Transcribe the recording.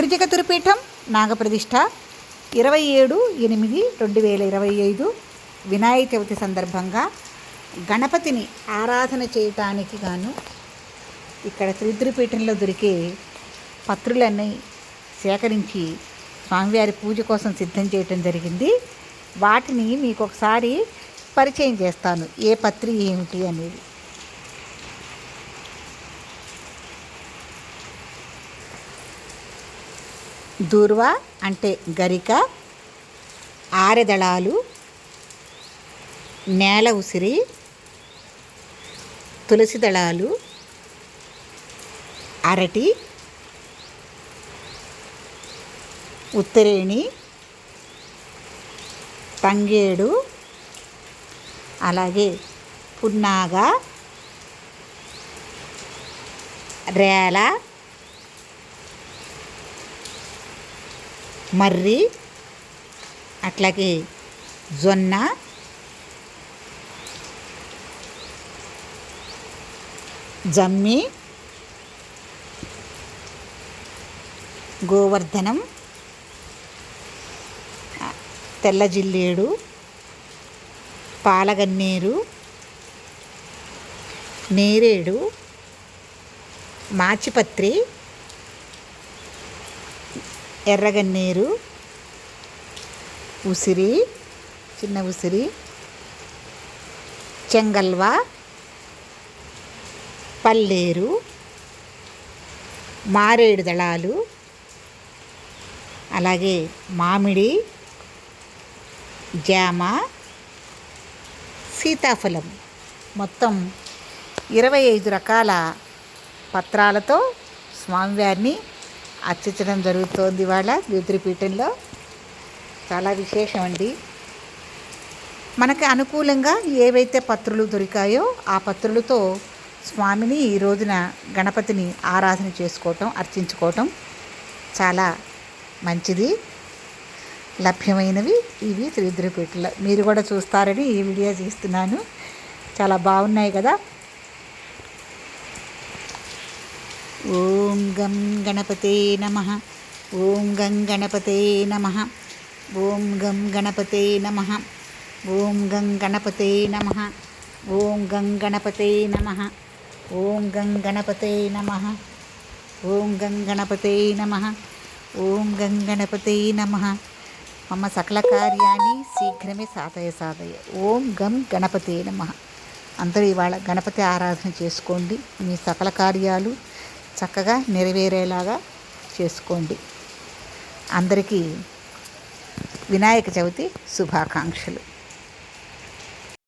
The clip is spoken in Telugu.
త్రిజగతురుపీఠం నాగప్రతిష్ఠ ఇరవై ఏడు ఎనిమిది రెండు వేల ఇరవై ఐదు వినాయక చవితి సందర్భంగా గణపతిని ఆరాధన చేయటానికి గాను ఇక్కడ త్రిద్రుపీఠంలో దొరికే పత్రులన్నీ సేకరించి స్వామివారి పూజ కోసం సిద్ధం చేయటం జరిగింది. వాటిని మీకు ఒకసారి పరిచయం చేస్తాను. ఏ పత్రి ఏమిటి అనేది. దూర్వ అంటే గరిక ఆరెదళాలు నేల ఉసిరి తులసి దళాలు అరటి ఉత్తరేణి తంగేడు అలాగే పున్నాగ రేల మర్రి అట్లాగే జొన్న జమ్మి గోవర్ధనం తెల్ల జిల్లేడు పాలగన్నేరు నేరేడు మాచిపత్రి ఎర్రగన్నేరు ఉసిరి చిన్న ఉసిరి చెంగల్వ పల్లేరు మారేడు దళాలు అలాగే మామిడి జామ సీతాఫలం. మొత్తం ఇరవై ఐదు రకాల పత్రాలతో స్వామివారిని అర్చించడం జరుగుతోంది ఇవాళ జ్యోతిర్పీఠంలో. చాలా విశేషం అండి మనకి అనుకూలంగా ఏవైతే పత్రులు దొరికాయో ఆ పత్రులతో స్వామిని ఈ రోజున గణపతిని ఆరాధన చేసుకోవటం అర్చించుకోవటం చాలా మంచిది. లభ్యమైనవి ఇవి త్రిద్రపీఠలో. మీరు కూడా చూస్తారని ఈ వీడియో తీస్తున్నాను చాలా బాగున్నాయి కదా. ఓ ఓం గం గణపతే నమ. ఓం గం గణపతే నమ. ఓం గం గణపతే నమ. ఓం గం గణపతే నమ. ఓం గం గణపతే నమ. ఓం గం గణపతే నమ. ఓం గం గణపతే నమ. ఓం గం గణపతే నమ. మమ సకల కార్యాన్ని శీఘ్రమే సాధయ సాధయ. ఓం గం గణపతే నమ. అందరూ ఇవాళ గణపతి ఆరాధన చేసుకోండి. మీ సకల కార్యాలు చక్కగా నెరవేరేలాగా చేసుకోండి. అందరికీ వినాయక చవితి శుభాకాంక్షలు.